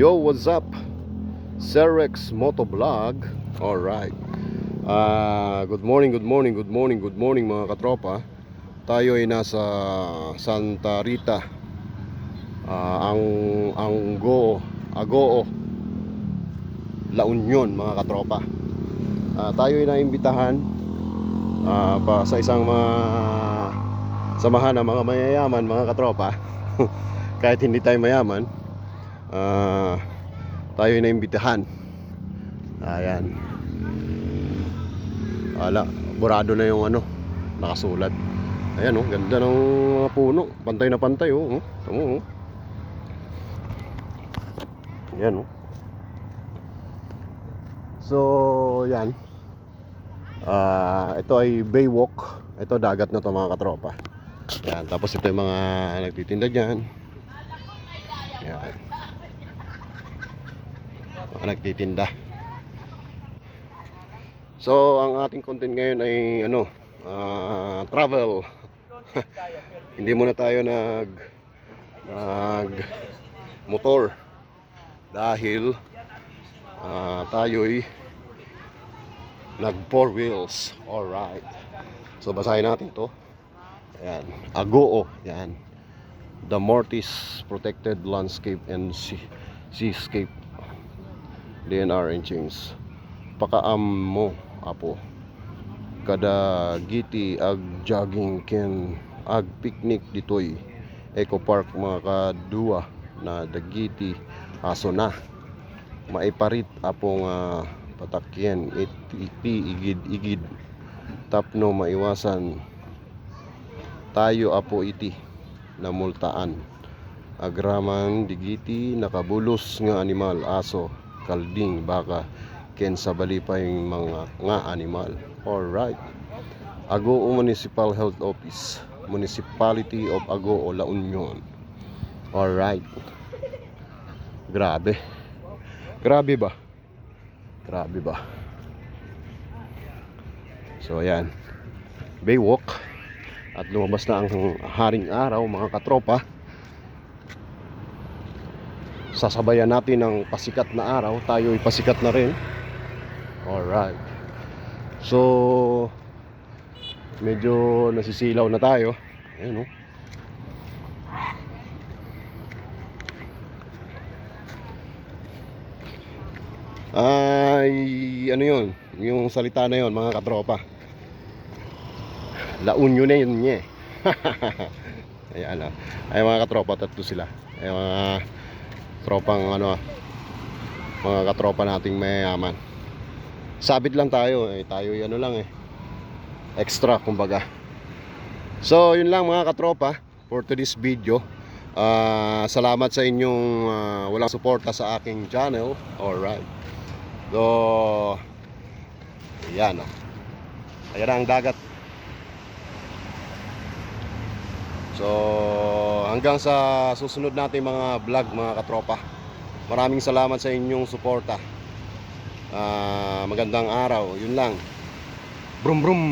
Yo, what's up? Cerex Motovlog. Alright. Ah, good morning, good morning, good morning, good morning mga katropa. Tayo ay nasa Santa Rita. Ah, ang ang Go, Agoo. La Union mga katropa. Ah, tayo ay naimbitahan ah, pa sa isang mga samahan ng mga mayayaman mga katropa. Kahit hindi tayo mayaman, ah, tayo ay naimbitahan. Ayan. Ala, burado na yung ano, nakasulat. Ayan oh, ganda ng mga puno. Pantay na pantay oh. oh. Tamo oh. Ayan oh. So, yan. Ah, ito ay Baywalk. Ito dagat na to mga katropa. Yan, tapos ito yung mga nagtitinda diyan. Yan. Nagtitinda. So, ang ating content ngayon ay ano, ah, travel. Hindi muna tayo nag nag motor dahil ah, tayo'y nag four wheels. Alright. So, basahin natin to. Ayan. Agoo. Yan. The Mortis Protected Landscape and Sea- Seascape. DNR James. Pakaam mo, apo. Kada giti ag jogging ken ag picnic ditoy. Eco Park mga kadua na dagiti aso na. Maiparit apong patakyen iti iti igid igid tapno maiwasan tayo apo iti na multaan agraman digiti nakabulos nga animal aso kalding baka ken sa balipay mga nga animal. Alright Agoo Municipal Health Office Municipality of Agoo La Union. Alright grabe. Grabe ba? Grabe ba? So ayan. Baywalk. At lumabas na ang haring araw mga katropa sasabayan natin ng pasikat na araw tayo ay pasikat na rin alright so medyo nasisilaw na tayo ayun oh. ay ano yun yung salita na yun mga katropa La Union na yun niya eh. Ayan ah. Ay mga katropa, tatlo sila. Ay mga tropang ano mga katropa nating mayayaman. Sabit lang tayo, eh tayo ano lang eh. Extra kumbaga. So, yun lang mga katropa for today's video. Ah, salamat sa inyong ah, walang suporta sa aking channel. Alright. So, yan ah. Ayan ang dagat So, hanggang sa susunod natin mga vlog mga katropa. Maraming salamat sa inyong suporta. Ah, magandang araw. Yun lang. Brum brum.